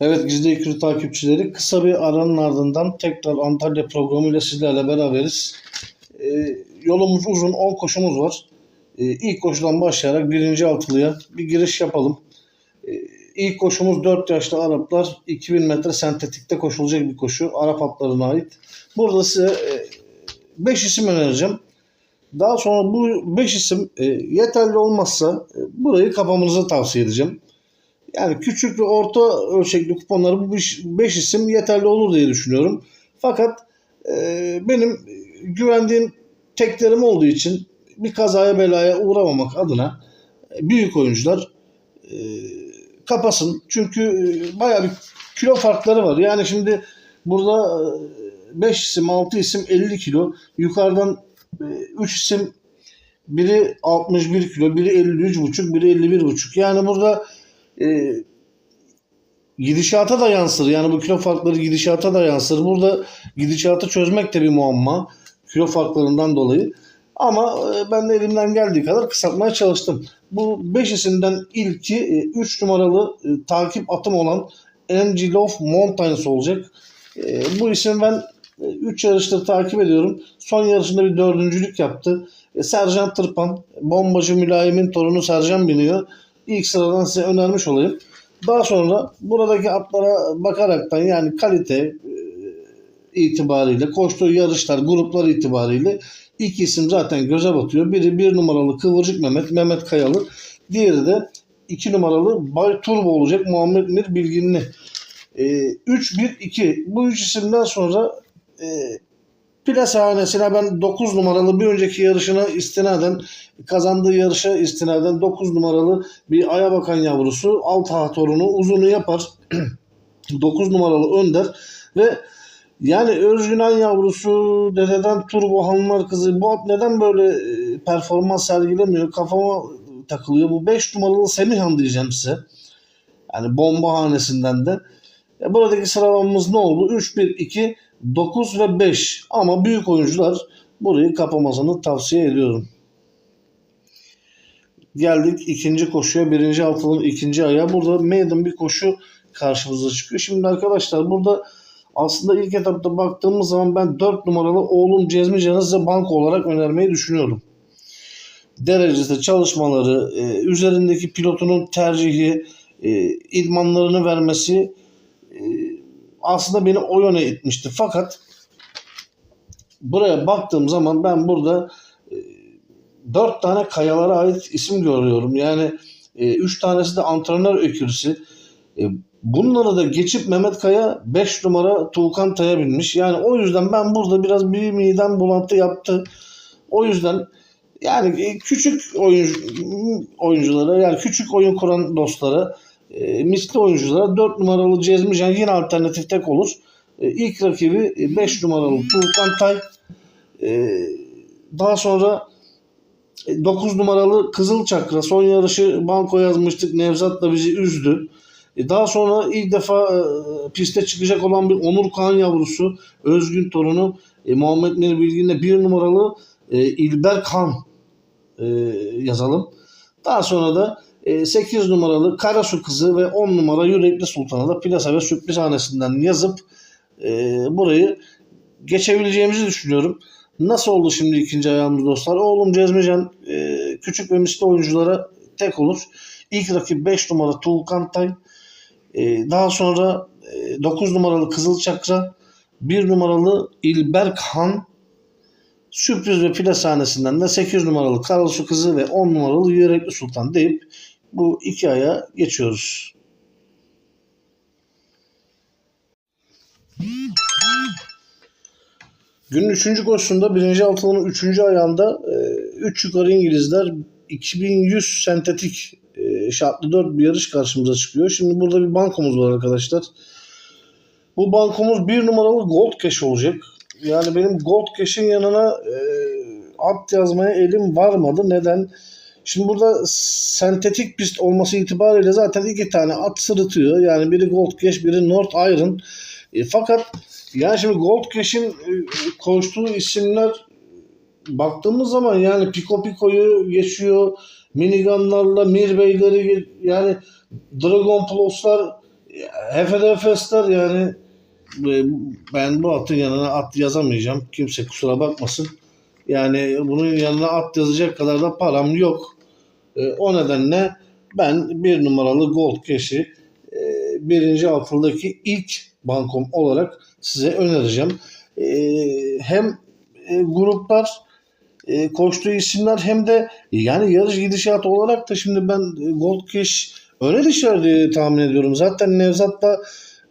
Evet Gizli Ekürü takipçileri kısa bir aranın ardından tekrar Antalya programıyla sizlerle beraberiz. Ee, yolumuz uzun 10 koşumuz var. Ee, ilk koşudan başlayarak birinci altılıya bir giriş yapalım. Ee, ilk koşumuz 4 yaşlı Araplar 2000 metre sentetikte koşulacak bir koşu. Arap atlarına ait. Burada size 5 isim önereceğim. Daha sonra bu 5 isim e, yeterli olmazsa e, burayı kapamanızı tavsiye edeceğim. Yani küçük ve orta ölçekli kuponları bu 5 isim yeterli olur diye düşünüyorum. Fakat e, benim güvendiğim teklerim olduğu için bir kazaya belaya uğramamak adına e, büyük oyuncular e, kapasın. Çünkü e, bayağı bir kilo farkları var. Yani şimdi burada 5 isim 6 isim 50 kilo. Yukarıdan 3 isim biri 61 kilo, biri 53,5, biri 51,5. Yani burada e, gidişata da yansır. Yani bu kilo farkları gidişata da yansır. Burada gidişatı çözmek de bir muamma. Kilo farklarından dolayı. Ama e, ben de elimden geldiği kadar kısaltmaya çalıştım. Bu 5 isimden ilki 3 numaralı e, takip atım olan Angel of Mountains olacak. E, bu isim ben 3 yarıştır takip ediyorum. Son yarışında bir dördüncülük yaptı. E, Sercan Tırpan, bombacı mülayimin torunu Sercan biniyor. İlk sıradan size önermiş olayım. Daha sonra buradaki atlara bakaraktan yani kalite e, itibariyle, koştuğu yarışlar, gruplar itibariyle iki isim zaten göze batıyor. Biri bir numaralı Kıvırcık Mehmet, Mehmet Kayalı. Diğeri de iki numaralı Bay Turbo olacak Muhammed Mir Bilginli. E, 3-1-2 bu üç isimden sonra e, Plasa hanesine ben 9 numaralı bir önceki yarışına istinaden kazandığı yarışa istinaden 9 numaralı bir aya bakan yavrusu Altaha torunu uzunu yapar. 9 numaralı Önder ve yani Özgünen yavrusu dededen Turbo Hanlar kızı bu at neden böyle e, performans sergilemiyor kafama takılıyor. Bu 5 numaralı Semihan diyeceğim size. Yani bomba hanesinden de. E, buradaki sıralamamız ne oldu? 3, 1, 2, 9 ve 5 ama büyük oyuncular burayı kapamasını tavsiye ediyorum. Geldik ikinci koşuya. Birinci altının ikinci ayağı. Burada maiden bir koşu karşımıza çıkıyor. Şimdi arkadaşlar burada aslında ilk etapta baktığımız zaman ben 4 numaralı oğlum Cezmi size banko olarak önermeyi düşünüyorum. Derecesi, çalışmaları, e, üzerindeki pilotunun tercihi, e, idmanlarını vermesi aslında beni o yöne itmişti. Fakat buraya baktığım zaman ben burada e, dört tane kayalara ait isim görüyorum. Yani e, üç tanesi de antrenör ökürüsü. E, bunları da geçip Mehmet Kaya 5 numara Tuğkan Tay'a binmiş. Yani o yüzden ben burada biraz bir midem bulantı yaptı. O yüzden yani e, küçük oyuncu, oyunculara yani küçük oyun kuran dostlara e, misli oyunculara 4 numaralı Cezmican yine alternatif tek olur. E, ilk rakibi 5 numaralı Tuğkan Tay. E, daha sonra 9 numaralı Kızıl Çakra son yarışı banko yazmıştık. Nevzat da bizi üzdü. E, daha sonra ilk defa e, piste çıkacak olan bir Onur Kağan yavrusu Özgün torunu e, Muhammed Mir Bilgin'le 1 numaralı e, İlber Kan e, yazalım. Daha sonra da 8 e, numaralı Karasu Kızı ve 10 numara Yürekli Sultan'a da plasa ve sürpriz hanesinden yazıp e, burayı geçebileceğimizi düşünüyorum. Nasıl oldu şimdi ikinci ayağımız dostlar? Oğlum Cezmican e, küçük ve misli oyunculara tek olur. İlk rakip 5 numara Tuğkan Tay. E, daha sonra e, 9 numaralı Kızıl Çakra. 1 numaralı İlberk Han. Sürpriz ve pile sahnesinden de 8 numaralı Karasu Kızı ve 10 numaralı Yürekli Sultan deyip bu iki aya geçiyoruz. Günün üçüncü koşusunda birinci altının üçüncü ayağında 3 e, yukarı İngilizler 2100 sentetik e, şartlı 4 bir yarış karşımıza çıkıyor. Şimdi burada bir bankomuz var arkadaşlar. Bu bankomuz bir numaralı Gold Cash olacak. Yani benim Gold Cash'in yanına e, at yazmaya elim varmadı. Neden? Şimdi burada sentetik pist olması itibariyle zaten iki tane at sırıtıyor. Yani biri Gold Cash, biri North Iron. E, fakat yani şimdi Gold Cash'in e, koştuğu isimler baktığımız zaman yani Pico Pico'yu geçiyor. minigunlarla Mir Beyleri yani Dragon Plus'lar HFDFS'ler yani e, ben bu atın yanına at yazamayacağım. Kimse kusura bakmasın. Yani bunun yanına at yazacak kadar da param yok. E, o nedenle ben bir numaralı Gold Cash'i e, birinci altıldaki ilk bankom olarak size önereceğim. E, hem e, gruplar koştuğu isimler hem de yani yarış gidişatı olarak da şimdi ben Gold Cash öne düşer diye tahmin ediyorum. Zaten Nevzat da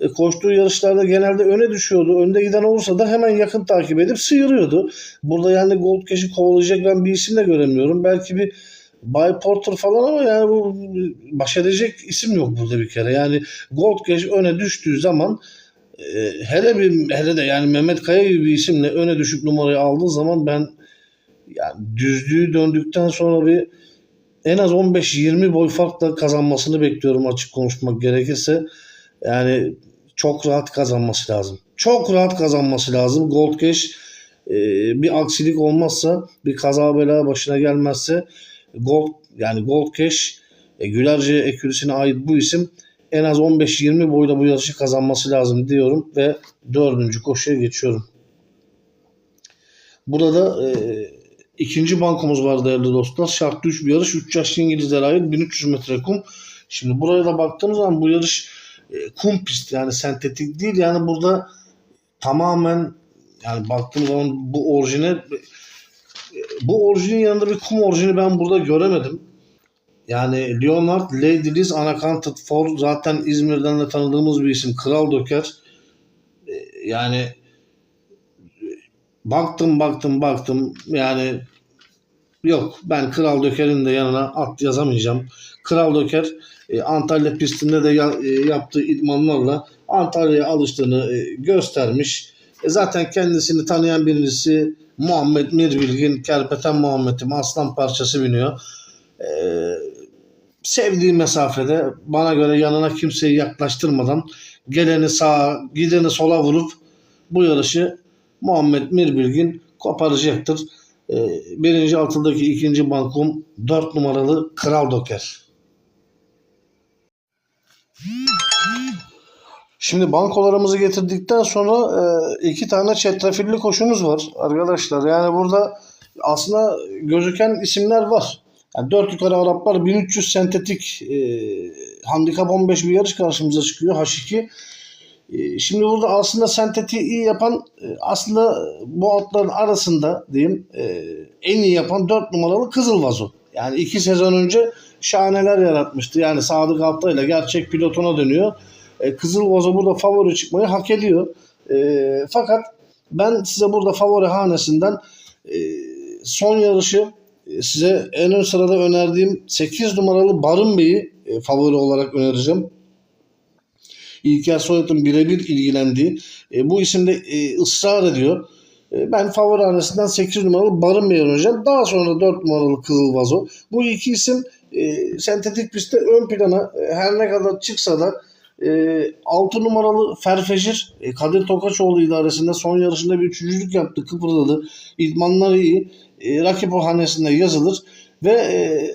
e, koştuğu yarışlarda genelde öne düşüyordu. Önde giden olursa da hemen yakın takip edip sıyırıyordu. Burada yani Gold Cash'i kovalayacak ben bir isim de göremiyorum. Belki bir Bay Porter falan ama yani bu baş edecek isim yok burada bir kere. Yani Gold Cash öne düştüğü zaman e, hele bir hele de yani Mehmet Kaya gibi bir isimle öne düşüp numarayı aldığı zaman ben yani düzlüğü döndükten sonra bir en az 15-20 boy farkla kazanmasını bekliyorum açık konuşmak gerekirse. Yani çok rahat kazanması lazım. Çok rahat kazanması lazım. Gold Cash e, bir aksilik olmazsa bir kaza bela başına gelmezse Gold yani Gold Cash e, Gülerce ekürüsüne ait bu isim en az 15-20 boyda bu yarışı kazanması lazım diyorum ve dördüncü koşuya geçiyorum. Burada e, ikinci bankomuz var değerli dostlar. Şartlı 3 bir yarış. 3 yaşlı İngilizlere ait 1300 metre kum. Şimdi buraya da baktığımız zaman bu yarış e, kum pist yani sentetik değil. Yani burada tamamen yani baktığım zaman bu orijine bu orijinin yanında bir kum orijini ben burada göremedim. Yani Leonard, Lady Liz, Unaccounted For zaten İzmir'den de tanıdığımız bir isim. Kral Döker. E, Yani e, baktım baktım baktım yani yok ben Kral Döker'in de yanına at yazamayacağım. Kral Döker e, Antalya pistinde de e, yaptığı idmanlarla Antalya'ya alıştığını göstermiş. Zaten kendisini tanıyan birisi Muhammed Mirbilgin, Kerpeten Muhammed'im aslan parçası biniyor. E, sevdiği mesafede bana göre yanına kimseyi yaklaştırmadan geleni sağa gideni sola vurup bu yarışı Muhammed Mirbilgin koparacaktır. Ee, birinci altıdaki ikinci bankom 4 numaralı Kral Doker. Şimdi bankolarımızı getirdikten sonra e, iki tane çetrefilli koşumuz var arkadaşlar. Yani burada aslında gözüken isimler var. Yani 4 yukarı Araplar 1300 sentetik e, handikap 15 bir yarış karşımıza çıkıyor H2. E, şimdi burada aslında sentetiği iyi yapan e, aslında bu atların arasında diyeyim e, en iyi yapan 4 numaralı Kızıl Vazo. Yani 2 sezon önce şahaneler yaratmıştı. Yani Sadık Altay'la gerçek pilotuna dönüyor. E, Kızıl Vazo burada favori çıkmayı hak ediyor. E, fakat ben size burada favori hanesinden e, son yarışı e, size en ön sırada önerdiğim 8 numaralı Barın Bey'i e, favori olarak önereceğim. İlker Soyat'ın birebir ilgilendiği e, bu isimde e, ısrar ediyor. E, ben favori hanesinden 8 numaralı Barın Bey'i önereceğim. Daha sonra 4 numaralı Kızıl Vazo. Bu iki isim e, sentetik pistte ön plana e, her ne kadar çıksa da e, 6 numaralı Ferfecir e, Kadir Tokaçoğlu idaresinde son yarışında bir üçüncülük yaptı. Kıpırdadı. İdmanları iyi. E, rakip hanesinde yazılır. Ve e,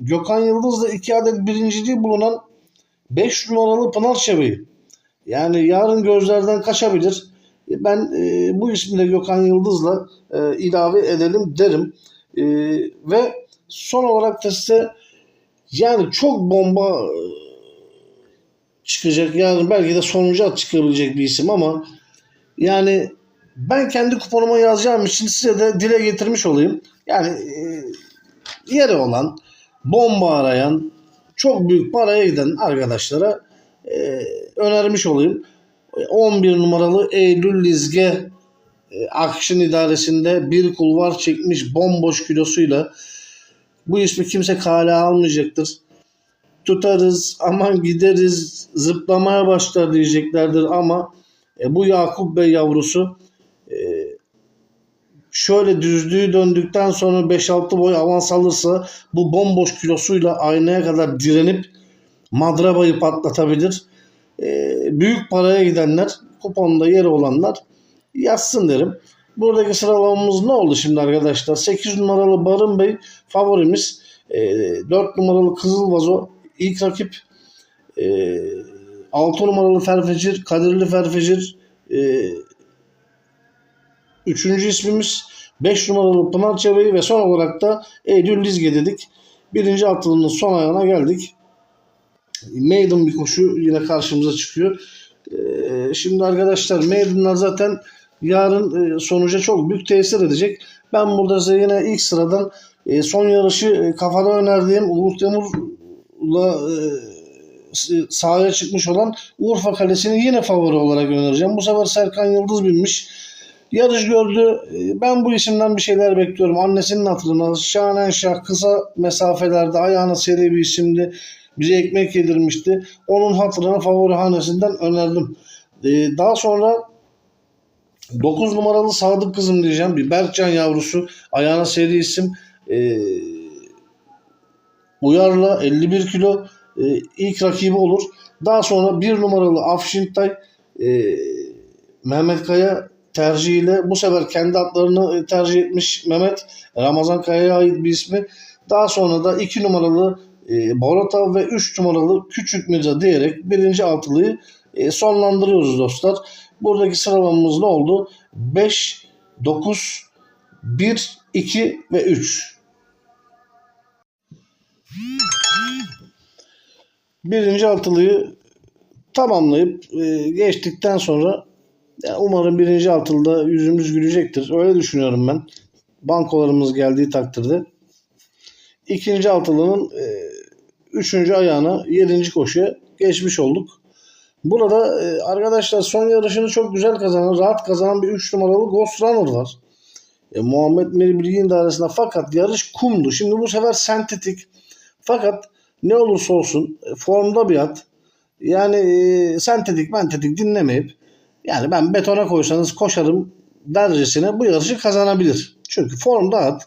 Gökhan Yıldız'da iki adet birinciliği bulunan 5 numaralı Pınar Çebi. Yani yarın gözlerden kaçabilir. E, Ben e, bu ismi de Gökhan Yıldız'la e, ilave edelim derim. E, ve son olarak da size yani çok bomba e, çıkacak. Yani belki de sonuncu at çıkabilecek bir isim ama yani ben kendi kuponuma yazacağım için size de dile getirmiş olayım. Yani e, yeri olan, bomba arayan, çok büyük paraya giden arkadaşlara e, önermiş olayım. E, 11 numaralı Eylül Lizge e, Action idaresinde bir kulvar çekmiş bomboş kilosuyla bu ismi kimse kale almayacaktır. Tutarız aman gideriz zıplamaya başlar diyeceklerdir ama e, bu Yakup Bey yavrusu e, şöyle düzlüğü döndükten sonra 5-6 boy avans alırsa bu bomboş kilosuyla aynaya kadar direnip madrabayı patlatabilir. E, büyük paraya gidenler kuponda yeri olanlar yazsın derim. Buradaki sıralamamız ne oldu şimdi arkadaşlar? 8 numaralı Barın Bey favorimiz. E, 4 numaralı Kızıl Vazo ilk rakip. E, 6 numaralı Ferfecir, Kadirli Ferfecir e, üçüncü ismimiz. 5 numaralı Pınar Çeveyi ve son olarak da Eylül Lizge dedik. Birinci atılımın son ayağına geldik. Maiden bir koşu yine karşımıza çıkıyor. Ee, şimdi arkadaşlar Maiden'lar zaten yarın e, sonuca çok büyük tesir edecek. Ben burada size yine ilk sıradan e, son yarışı e, kafada önerdiğim Uğur e, s- sahaya çıkmış olan Urfa Kalesi'ni yine favori olarak önereceğim. Bu sefer Serkan Yıldız binmiş. Yarış gördü. E, Ben bu isimden bir şeyler bekliyorum. Annesinin hatırına. Şanen Şah kısa mesafelerde ayağına seri bir isimdi. Bize ekmek yedirmişti. Onun hatırına favori hanesinden önerdim. E, Daha sonra 9 numaralı Sadık Kızım diyeceğim. Bir Berkcan yavrusu. Ayağına seri isim. E, Uyarla 51 kilo e, ilk rakibi olur. Daha sonra 1 numaralı Afşintay e, Mehmet Kaya tercihiyle bu sefer kendi atlarını e, tercih etmiş Mehmet. Ramazan Kaya'ya ait bir ismi. Daha sonra da 2 numaralı e, Boratav ve 3 numaralı Küçük Mirza diyerek birinci altılıyı e, sonlandırıyoruz dostlar. Buradaki sıralamamız ne oldu? 5, 9, 1, 2 ve 3. Birinci altılıyı tamamlayıp e, geçtikten sonra umarım birinci altılıda yüzümüz gülecektir. Öyle düşünüyorum ben. Bankolarımız geldiği takdirde. İkinci altılının e, üçüncü ayağına yedinci koşuya geçmiş olduk. Burada e, arkadaşlar son yarışını çok güzel kazanan, rahat kazanan bir 3 numaralı Ghost Runner var. E, Muhammed Meri Bilgin arasında fakat yarış kumdu. Şimdi bu sefer sentetik. Fakat ne olursa olsun e, formda bir at. Yani e, sentetik mentetik dinlemeyip yani ben betona koysanız koşarım dercesine bu yarışı kazanabilir. Çünkü formda at.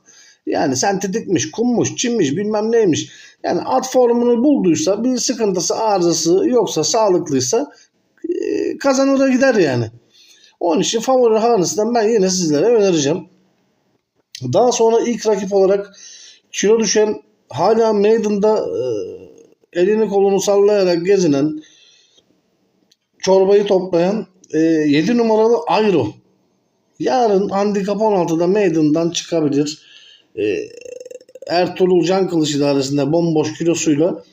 Yani sentetikmiş, kummuş, çimmiş bilmem neymiş. Yani at formunu bulduysa bir sıkıntısı arızası yoksa sağlıklıysa e, kazanır gider yani. Onun için favori hanesinden ben yine sizlere önereceğim. Daha sonra ilk rakip olarak kilo düşen hala Maiden'da e, elini kolunu sallayarak gezinen çorbayı toplayan e, 7 numaralı Ayro. Yarın handikap 16'da Maiden'dan çıkabilir. E, Ertuğrul Can Kılıç idaresinde bomboş kilosuyla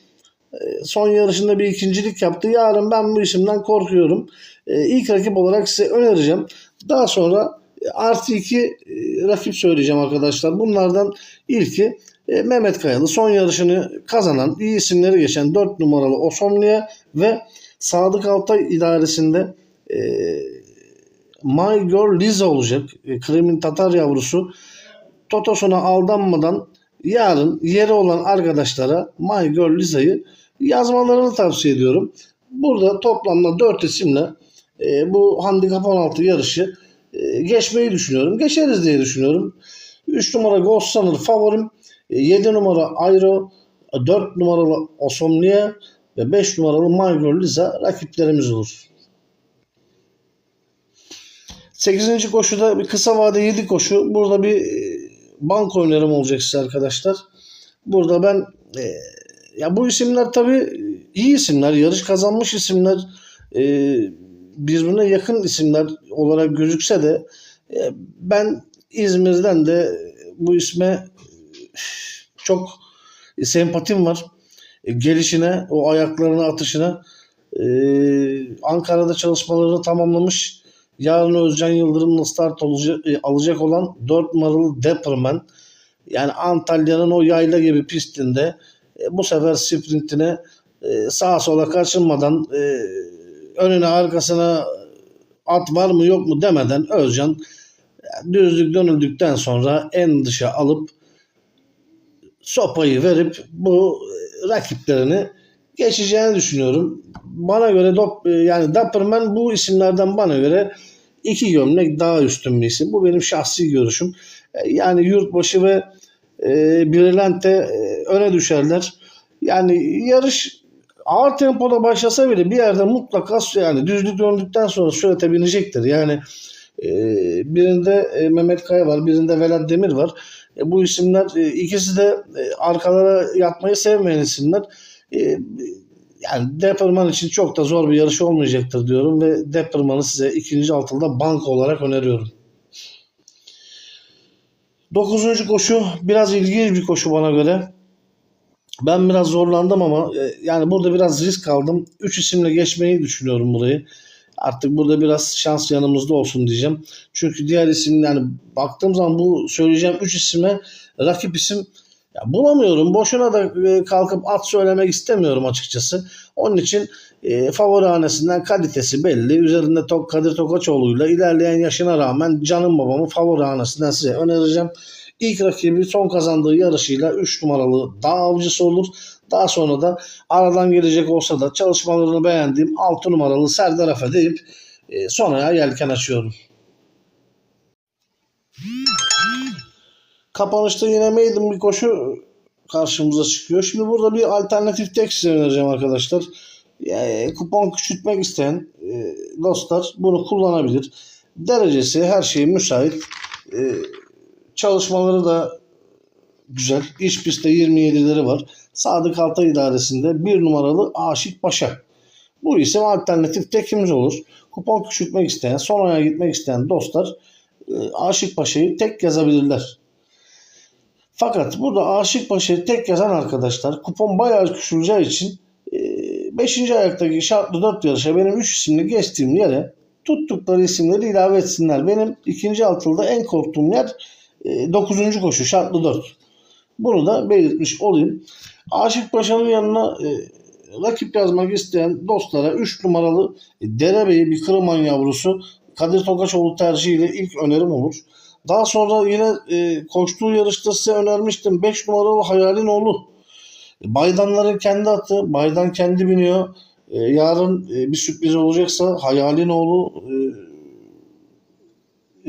e, son yarışında bir ikincilik yaptı. Yarın ben bu isimden korkuyorum. E, ilk rakip olarak size önereceğim. Daha sonra e, artı iki e, rakip söyleyeceğim arkadaşlar. Bunlardan ilki e, Mehmet Kayalı. Son yarışını kazanan, iyi isimleri geçen 4 numaralı Osomnia ve Sadık Altay idaresinde e, My Girl Liza olacak. E, Kremin Tatar yavrusu. Totosuna aldanmadan yarın yeri olan arkadaşlara My Girl Liza'yı yazmalarını tavsiye ediyorum. Burada toplamda 4 isimle e, bu Handikap 16 yarışı e, geçmeyi düşünüyorum. Geçeriz diye düşünüyorum. 3 numara Ghost Runner favorim. 7 numara Airo, 4 numaralı Osomnia ve 5 numaralı My Girl Liza rakiplerimiz olur. 8. koşuda bir kısa vade 7 koşu. Burada bir e, banko önerim olacak size arkadaşlar. Burada ben e, ya bu isimler tabii iyi isimler, yarış kazanmış isimler, e, birbirine yakın isimler olarak gözükse de e, ben İzmir'den de bu isme çok sempatim var. E, gelişine, o ayaklarına, atışına. E, Ankara'da çalışmalarını tamamlamış. Yarın Özcan Yıldırım'la start e, alacak olan 4 numaralı Depperman. Yani Antalya'nın o yayla gibi pistinde bu sefer sprintine sağa sola kaçınmadan önüne arkasına at var mı yok mu demeden Özcan düzlük dönüldükten sonra en dışa alıp sopayı verip bu e, rakiplerini geçeceğini düşünüyorum. Bana göre Dop, e, yani Dapperman bu isimlerden bana göre iki gömlek daha üstün bir isim. Bu benim şahsi görüşüm. E, Yani yurtbaşı ve e, Brilante öne düşerler. Yani yarış ağır tempoda başlasa bile bir yerde mutlaka yani düzlük döndükten sonra sürete binecektir. Yani E, birinde e, Mehmet Kaya var, birinde Vedat Demir var. E, bu isimler e, ikisi de e, arkalara yatmayı sevmeyen isimler. Yani Depperman için çok da zor bir yarış olmayacaktır diyorum ve Depperman'ı size ikinci altında banko olarak öneriyorum. Dokuzuncu koşu biraz ilginç bir koşu bana göre. Ben biraz zorlandım ama yani burada biraz risk aldım. Üç isimle geçmeyi düşünüyorum burayı. Artık burada biraz şans yanımızda olsun diyeceğim. Çünkü diğer isim yani baktığım zaman bu söyleyeceğim üç isime rakip isim ya bulamıyorum. Boşuna da e, kalkıp at söylemek istemiyorum açıkçası. Onun için e, favori hanesinden kalitesi belli. Üzerinde Tok Kadir Tokaçoğlu'yla ilerleyen yaşına rağmen canım babamı favori hanesinden size önereceğim. İlk rakibi son kazandığı yarışıyla 3 numaralı dağ avcısı olur. Daha sonra da aradan gelecek olsa da çalışmalarını beğendiğim 6 numaralı Serdar Efe deyip e, sonraya yelken açıyorum. Kapanışta yine maiden bir koşu karşımıza çıkıyor. Şimdi burada bir alternatif tek size önereceğim arkadaşlar. Yani kupon küçültmek isteyen e, dostlar bunu kullanabilir. Derecesi her şeyi müsait. E, çalışmaları da güzel. İç pistte 27'leri var. Sadık Altay idaresinde bir numaralı Aşık Paşa. Bu isim alternatif tekimiz olur. Kupon küçültmek isteyen, son aya gitmek isteyen dostlar e, Aşık Paşa'yı tek yazabilirler. Fakat burada Aşık Paşa'yı tek yazan arkadaşlar kupon bayağı küçüleceği için 5. ayaktaki şartlı 4 yarışa benim 3 isimli geçtiğim yere tuttukları isimleri ilave etsinler. Benim ikinci altılda en korktuğum yer 9. koşu şartlı 4. Bunu da belirtmiş olayım. Aşık Paşa'nın yanına e, rakip yazmak isteyen dostlara 3 numaralı e, Derebeyi bir Kırıman yavrusu Kadir Tokaçoğlu tercihiyle ilk önerim olur. Daha sonra yine e, koştuğu yarışta size önermiştim. 5 numaralı Hayalin oğlu. Baydanların kendi atı. Baydan kendi biniyor. E, yarın e, bir sürpriz olacaksa Hayalin oğlu e,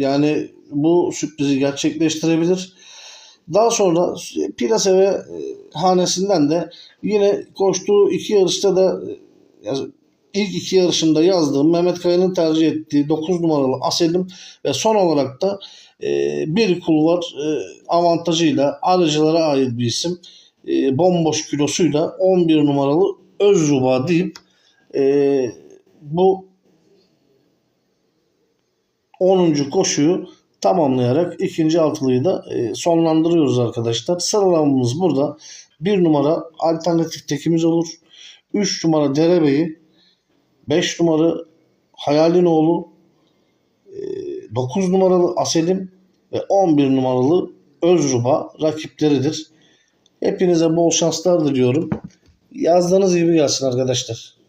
yani bu sürprizi gerçekleştirebilir. Daha sonra Plaseve e, hanesinden de yine koştuğu iki yarışta da e, ilk iki yarışında yazdığım Mehmet Kaya'nın tercih ettiği 9 numaralı Aselim ve son olarak da e, bir kulvar avantajıyla arıcılara ait bir isim bomboş kilosuyla 11 numaralı Özruba deyip bu 10. koşuyu tamamlayarak ikinci altılıyı da e, sonlandırıyoruz arkadaşlar. Sıralamamız burada. Bir numara alternatif tekimiz olur. 3 numara Derebeyi, 5 numara Hayalinoğlu, 9 e, numaralı Aselim ve 11 numaralı Özruba rakipleridir. Hepinize bol şanslar diliyorum. Yazdığınız gibi gelsin arkadaşlar.